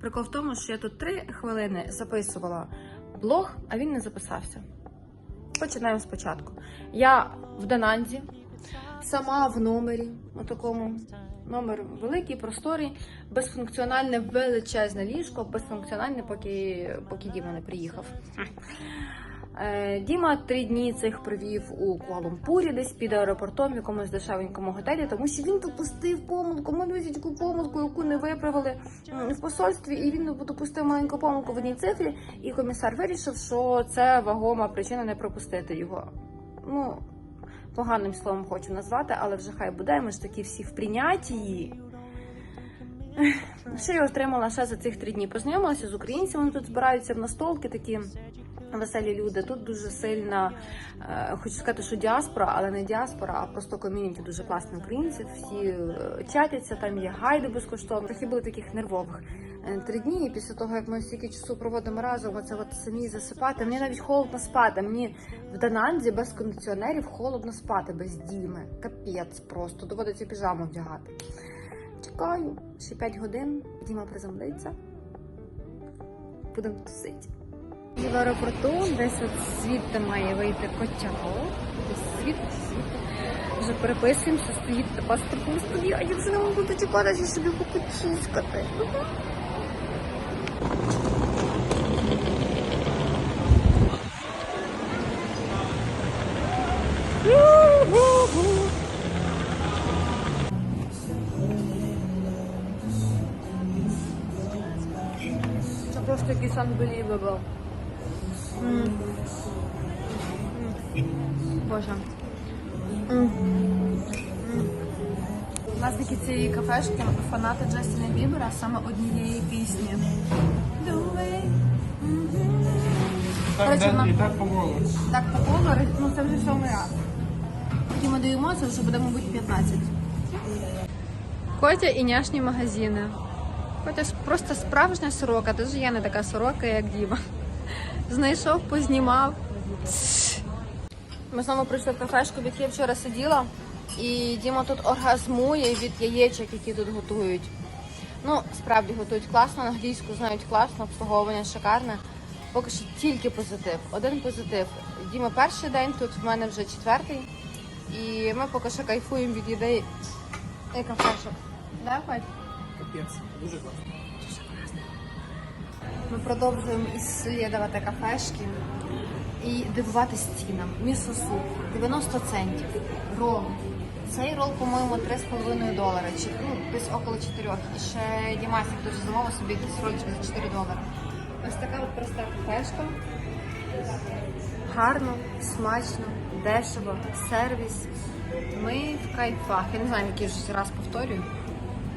Прикол в тому, що я тут три хвилини записувала блог, а він не записався. Починаємо спочатку. Я в Дананзі, сама в номері, у такому номер великий, просторий, безфункціональне величезне ліжко, безфункціональне, поки, поки Діма не приїхав. Е, Діма три дні цих провів у Куала-Лумпурі, десь під аеропортом, в якомусь дешевенькому готелі, тому що він допустив помилку, малюсічку помилку, яку не виправили в посольстві, і він допустив маленьку помилку в одній цифрі, і комісар вирішив, що це вагома причина не пропустити його. Ну, поганим словом хочу назвати, але вже хай буде, ми ж такі всі в прийнятті. Що я отримала ще за цих три дні? Познайомилася з українцями, тут збираються в настолки такі веселі люди. Тут дуже сильна, е, хочу сказати, що діаспора, але не діаспора, а просто ком'юніті дуже класних українців. Всі е, чатяться, там є гайди безкоштовно. Трохи були таких нервових. е, Три дні, і після того, як ми стільки часу проводимо разом, оце от самі засипати. Мені навіть холодно спати. Мені в Дананзі без кондиціонерів холодно спати, без діми. Капець просто. Доводиться піжаму вдягати. Чекаю, ще 5 годин, Діма приземлиться. Будемо тусити. В аеропорту десь от звідти має вийти котяго. Десь звідти, звідти. Вже переписуємося, стоїть та паспортом студія, а я вже не можу дочекатися, щоб його почискати. Це просто якийсь unbelievable. Боже. Власники цієї кафешки фанати Джастіна Бібера саме однієї пісні. Так, вона- і так по колу. Так, такого, ну це вже сьомий раз. Поки ми даємо, це вже буде, мабуть, 15. Котя і няшні магазини. Котя ж просто справжня сорока, дуже я не така сорока, як Діма. Знайшов, познімав. Ми знову прийшли в кафешку, в якій я вчора сиділа, і Діма тут оргазмує від яєчок, які тут готують. Ну, справді готують класно, англійську знають класно, обслуговування шикарне. Поки що тільки позитив. Один позитив. Діма перший день, тут в мене вже четвертий. І ми поки що кайфуємо від ідеї і кафешок. Да? Капець, дуже класно. Ми продовжуємо ісслідувати кафешки і дивуватися цінам. Місо-суп 90 центів. Рол. Цей рол, по-моєму, 3,5 долари, чи ну, десь около 4. І ще Дімасик дуже замовив собі десь рольчик за 4 долари. Ось така от проста кафешка. Гарно, смачно, дешево, сервіс. Ми в кайфах. Я не знаю, який вже раз повторюю.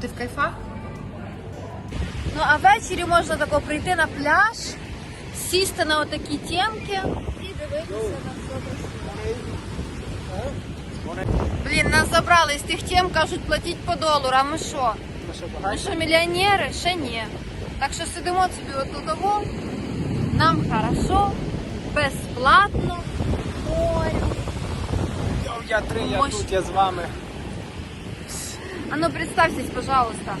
Ти в кайфах? Ну а ввечері можна тако прийти на пляж, сісти на отакі тємки і дивитися на все красиво. Блін, нас забрали з тих тем, кажуть, платіть по долару, а ми що? Ну що, Ми багато? що, мільйонери? Ще ні. Так що сидимо собі от того, нам хорошо, безплатно, морю. Йоу, Я три, я Мощ. тут, я з вами. А ну представьтесь, пожалуйста.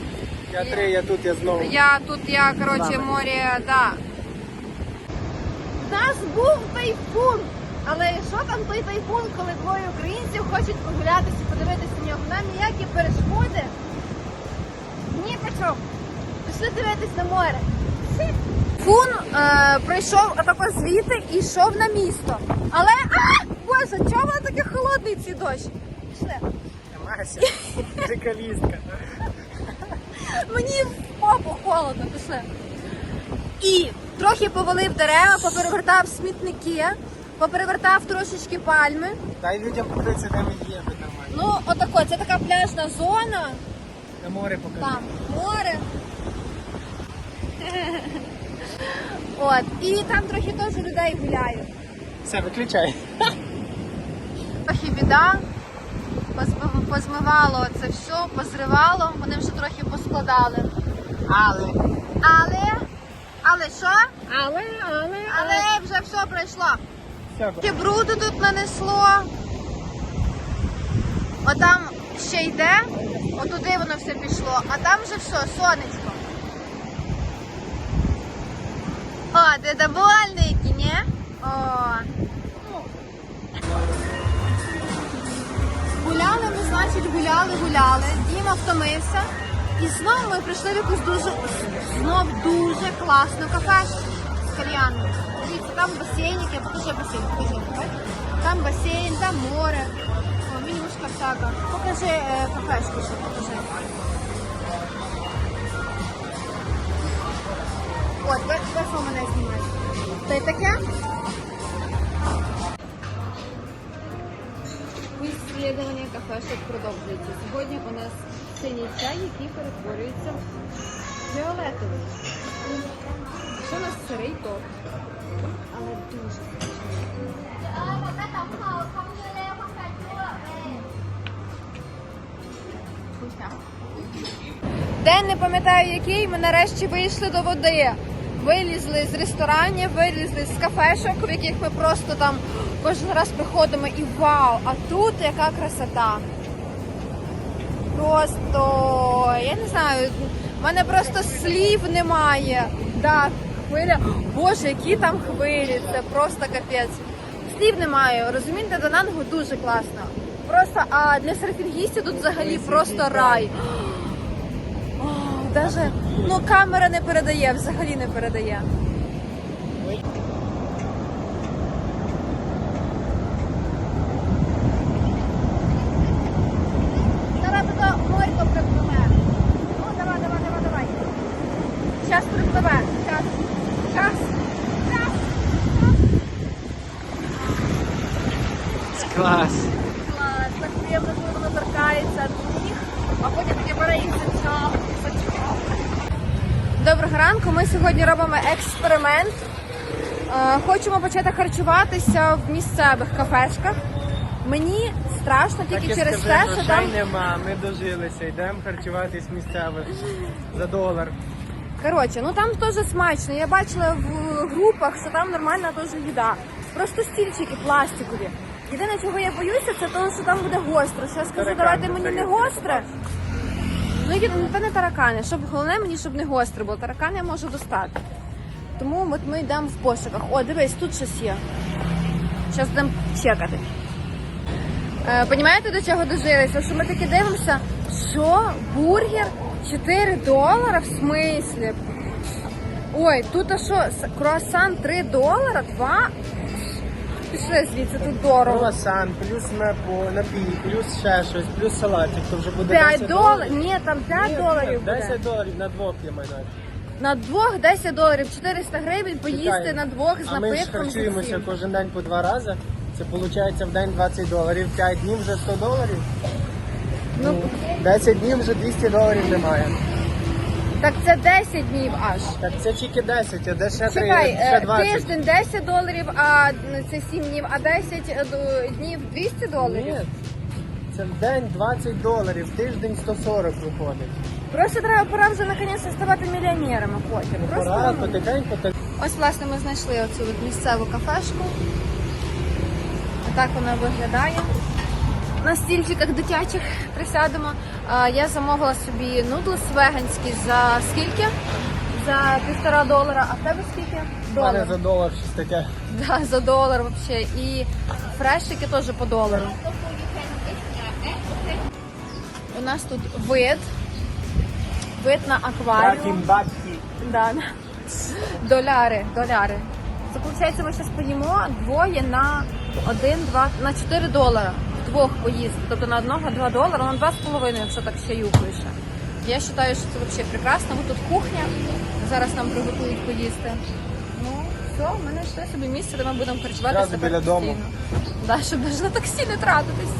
Я три, я тут, я знову. Я тут, я, коротше, З вами. море, да. У нас був тайфун. Але що там той тайфун, коли двоє українців хочуть погулятися, подивитися на нього? Нам ніякі перешкоди. Ні по чому. Пішли дивитись на море. Фун е, прийшов отако звідти і йшов на місто. Але, а, боже, чого воно таке холодний цей дощ? Пішли. Мася, приколістка. Мені в попу холодно, пішли. І трохи повалив дерева, поперевертав смітники, поперевертав трошечки пальми. Дай людям покритися, де ми є, нормально. Ну, отако, це така пляжна зона, На море покажи. там море. От, і там трохи теж людей гуляють. Все, виключай. Трохи біда, позмивало це все, позривало, вони вже трохи поскладали. Але. Але, але що? Але, але, Але вже все пройшло. Все, Таке бруду тут нанесло. Отам ще йде, отуди воно все пішло, а там вже все, сонечко. ти довольний, ні? О. Гуляли ми, значить, гуляли, гуляли. Діма втомився. І знову ми прийшли в якусь дуже знов дуже класну кафешку з кальянною. Дивіться, там басейники, покажи басейн, покажи. бачиш? Там басейн, там море, О, менюшка всяка. Покажи е, кафешку ще, покажи. От, ви, ви що мене знімаєте? Це таке? Исследование кафешек продовжується. Сьогодні у нас синій чай, який перетворюється в фіолетовий. Що у нас сирий топ, але дуже. День не пам'ятаю який, ми нарешті вийшли до води. Вилізли з ресторанів, вилізли з кафешок, в яких ми просто там кожен раз приходимо і вау! А тут яка красота! Просто я не знаю, в мене просто слів немає. Да, хвиля. Боже, які там хвилі, це просто капець. Слів немає. Розумієте, Данангу дуже класно. Просто а для серфінгістів тут взагалі просто рай. Даже, ну камера не передає, взагалі не передає. Зараз туди морько припливе. Ну, давай, давай, давай, давай. Зараз припливе. Час. Час. Час. Клас. Клас. Так приємно, коли воно торкається ніг, а потім бере і зачав, зачав. Доброго ранку. Ми сьогодні робимо експеримент. Е, Хочемо почати харчуватися в місцевих кафешках. Мені страшно тільки через те, що там нема, ми дожилися, йдемо харчуватись місцевих за долар. Коротше, ну там теж смачно. Я бачила в групах, що там нормальна теж їда. Просто стільчики пластикові. Єдине, чого я боюся, це того, що там буде гостро. Що я скажу, давайте мені не гостре. Ну, є- ну, не таракани. Щоб головне мені, щоб не гостре було. Таракани я можу достати. Тому от ми йдемо в пошуках. О, дивись, тут щось є. Зараз будемо чекати. Е, Понімаєте, до чого дожилися? Що ми таки дивимося, що бургер 4 долара в смислі. Ой, тут а що, с- круасан 3 долара, 2. Пішли звідси, тут дорого. Круасан, плюс напо- напій, плюс ще щось, плюс салатик, то вже буде 5 10 доларів. Ні, там 5 доларів буде. 10 доларів на двох я маю. на увазі. На двох 10 доларів, 400 гривень поїсти Чекай, на двох з А ми ж напитком. з харчуємося усім. кожен день по два рази. Це виходить в день 20 доларів, 5 днів вже 100 доларів. Ну, Ну, 10 днів вже 200 доларів немає. Так це 10 днів аж. Так це тільки 10, а де ще, три, Чекай, ще е, 20. тиждень 10 доларів, а ну, це 7 днів, а 10 е, до- днів 200 доларів. Ні, це в день 20 доларів, тиждень 140 виходить. Просто треба пора вже наконець ставати мільйонерами потім. Просто Пора ну, потихеньку так. Ось, власне, ми знайшли оцю от місцеву кафешку. Так вона виглядає. На стільчиках дитячих присядемо. Я замовила собі нудлес веганські за скільки? За півтора долара. А в тебе скільки? У мене за долар щось таке. Да, за долар взагалі. І фрешики теж по долару. У нас тут вид. Вид на акваріум. Да. Доляри, доляри. Це виходить, ми зараз поїмо двоє на один, два, на 4 долара. Вдвох поїсти. Тобто на одного 2 долара, на два з половиною, якщо так ще юкуєш. Я вважаю, що це взагалі прекрасно. Бо тут кухня. Зараз нам приготують поїсти. Ну, все, ми знайшли собі місце, де ми будемо харчуватися біля дому. Да, щоб навіть на таксі не тратитись.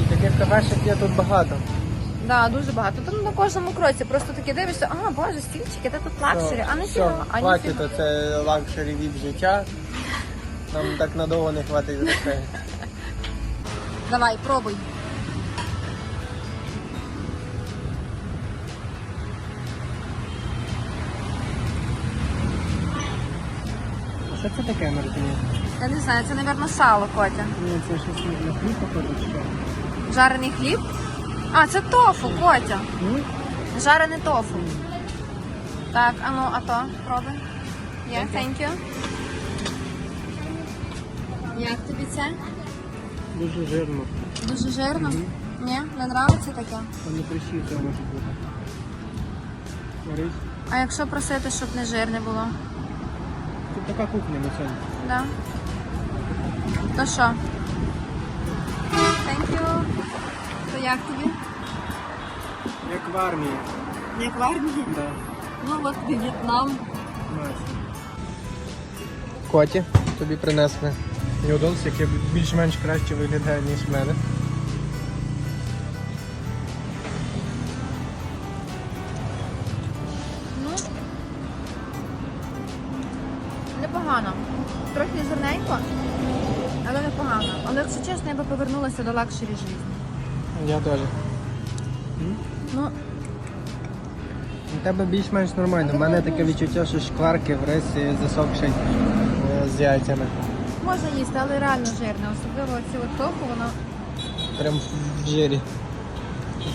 І таких кафешок є тут багато. Да, дуже багато. Там на кожному кроці просто таки дивишся, ага, боже, стільчики, де тут лакшері, а не фіга, а не хватить, це лакшері від життя. Нам так надовго не хватить грошей. Давай, пробуй. Що це таке, Мартині? Я не знаю, це, мабуть, сало, Котя. Ні, це щось на хліб походить. що? Жарений хліб? А, це тофу, Котя. М? Жарене тофу. Так, а ну, а то, пробуй. Yeah, thank you. Як тобі це? Дуже жирно. Дуже жирно? Ні, не нравиться таке. А не прищиться може бути. Рис. А якщо просити, щоб не жирне було? Тут така кухня на цьому. Да. То що? Thank you. То як тобі? Як в армії. Як в армії? Да. Ну от В'єтнам. Коті, тобі принесли нюдлс, які більш-менш краще виглядають, ніж в мене. Ну, непогано. Трохи зерненько, але непогано. Але якщо чесно, я би повернулася до лакшері життя. Я теж. Ну, У тебе більш-менш нормально. У мене таке відчуття, що шкварки в рисі засохший е, з яйцями. Можна їсти, але реально жирне. Особливо ці от тофу, воно Прям в жирі.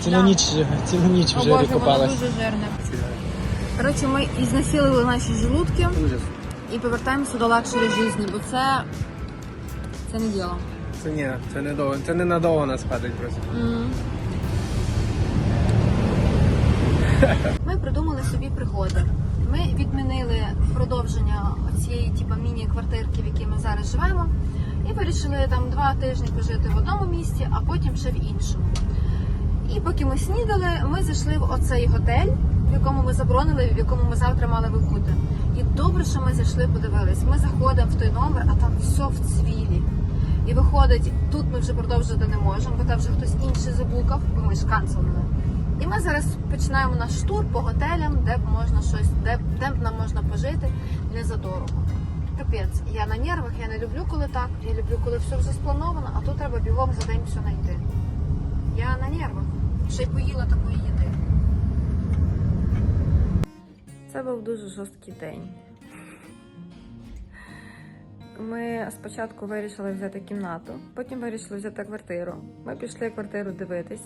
Цілу Да. ніч, цілу ніч в О жирі Боже, воно купалась. дуже жирне. Коротше, ми ізнасилили наші желудки Ужас. і повертаємося до лакшері житті, бо це, це не діло. Це ні, це не довго. Це не надовго нас хватить просто. Ми придумали собі пригоди. Ми відмінили продовження цієї типу, міні-квартирки, в якій зараз живемо, і вирішили там два тижні пожити в одному місці, а потім ще в іншому. І поки ми снідали, ми зайшли в оцей готель, в якому ми заборонили, в якому ми завтра мали би. І добре, що ми зайшли, подивились. Ми заходимо в той номер, а там все в цвілі. І виходить, тут ми вже продовжити не можемо, бо там вже хтось інший забукав, бо ми ж канцелили. І ми зараз починаємо наш тур по готелям, де б можна щось, де, де б нам можна пожити не за дорого. Капець, я на нервах, я не люблю, коли так. Я люблю, коли все вже сплановано, а тут треба бігом за день все знайти. Я на нервах. Ще й поїла такої їди. Це був дуже жорсткий день. Ми спочатку вирішили взяти кімнату, потім вирішили взяти квартиру. Ми пішли квартиру дивитись.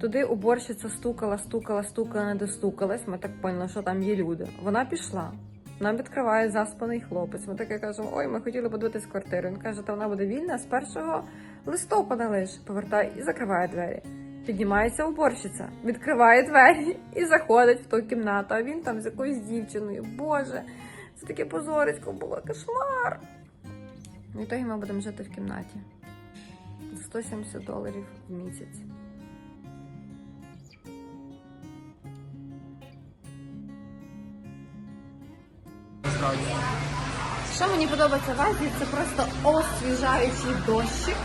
Туди уборщиця стукала, стукала, стукала, не достукалась. Ми так поняли, що там є люди. Вона пішла. Нам відкриває заспаний хлопець. Ми таке кажемо: ой, ми хотіли подивитись квартиру. Він каже, та вона буде вільна з 1 листопада лише. Повертає і закриває двері. Піднімається уборщиця, відкриває двері і заходить в ту кімнату. А він там з якоюсь дівчиною. Боже, це таке позорисько було, кошмар. В ітогі ми будемо жити в кімнаті. За 170 доларів в місяць. Що мені подобається в Азії, це просто освіжаючий дощик.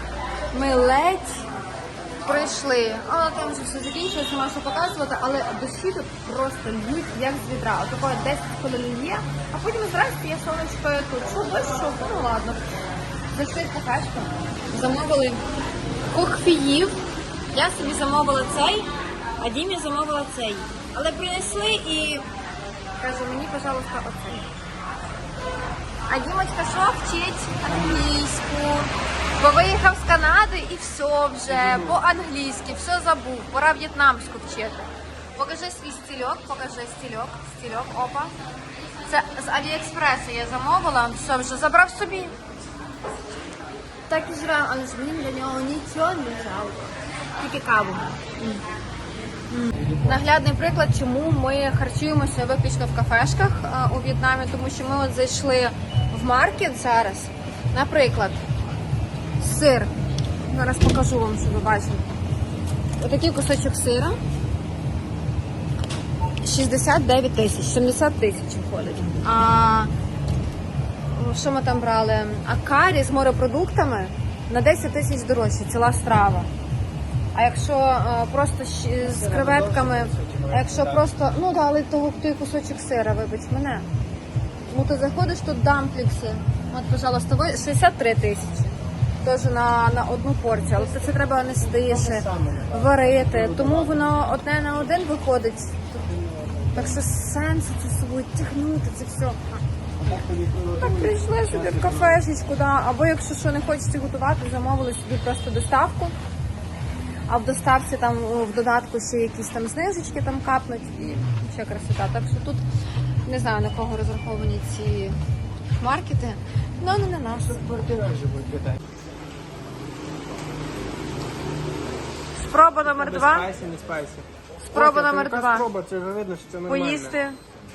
Ми ледь прийшли. А там вже все закінчилося, нема що показувати, але дощі тут просто льють, як з відра. Отако 10 хвилин лє, а потім здрасте, є сонечко тут. Що дощ, що? Ну ладно. Зайшли в кафешку, замовили кохфіїв. Я собі замовила цей, а Дімі замовила цей. Але принесли і кажу, мені, пожалуйста, оцей. А Дімочка що вчить англійську, бо виїхав з Канади і все вже по-англійськи, все забув, пора в'єтнамську вчити. Покажи свій стільок, покажи стільок, стільок, опа. Це з Аліекспресу я замовила, все вже забрав собі. Так і жрав, але ж мені для нього нічого не жалко. Тільки каву. Наглядний приклад, чому ми харчуємося виключно в кафешках е, у В'єтнамі, тому що ми от зайшли в маркет зараз. Наприклад, сир. Зараз покажу вам, щоб ви бачили. Отакий кусочок сира. 69 тисяч, 70 тисяч виходить. А що ми там брали? А карі з морепродуктами на 10 тисяч дорожче, ціла страва. А якщо е, просто з креветками, а якщо просто, ну да, але того той кусочок сира, вибач мене. Ну ти заходиш тут дамплікси. От, пожалуйста, ви 63 тисячі. Теж на, на одну порцію, але це, це треба нести ще, варити. Тому воно одне на один виходить. Так що сенсу це собою тягнути, це все. Так прийшли собі в кафешечку, да. або якщо що не хочеться готувати, замовили собі просто доставку. а в доставці там в додатку ще якісь там знижечки там капнуть і ще красота. Так що тут не знаю на кого розраховані ці маркети. Ну не на нас. Спроба номер два. Спайсі, не спайсі. Спроба номер два. Спроба, це вже видно, що це нормально. Поїсти.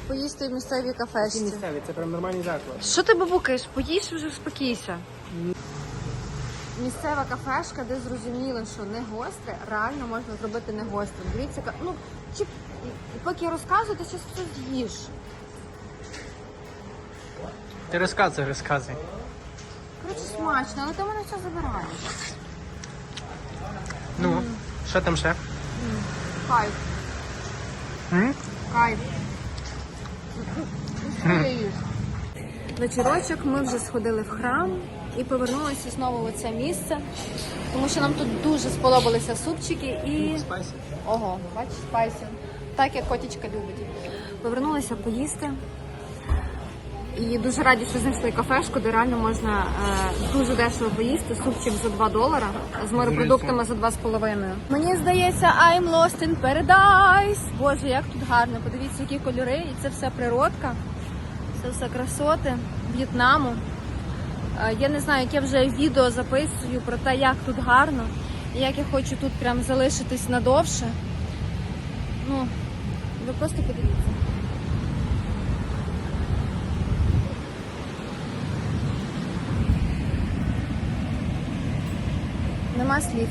Поїсти в місцевій Які кафешці. місцеві, це прям нормальний заклад. Що ти бабукаєш? Поїж вже спокійся. Місцева кафешка, де зрозуміло, що не гостре, реально можна зробити не гострим. Дивіться, яка- ну чи і поки я розказую, ти щось все з'їш. Ти розказуй, розказуй. Коротше, смачно, але ти мене все забираєш. Ну, що там ще? Кайф, М? кайф. Вечірочок ми вже сходили в храм і повернулися знову в це місце, тому що нам тут дуже сподобалися супчики і Спайсі. Ого, бачиш, спайсі. Так як котічка любить. Повернулися поїсти. І дуже раді, що знайшли кафешку, де реально можна е, дуже дешево поїсти. Супчик за 2 долара, з морепродуктами за 2,5. Мені здається, I'm lost in paradise. Боже, як тут гарно. Подивіться, які кольори, і це все природка. Це все красоти В'єтнаму. Е, Я не знаю, яке вже відео записую про те, як тут гарно, і як я хочу тут прям залишитись надовше. Ну, ви просто подивіться. Нема слів.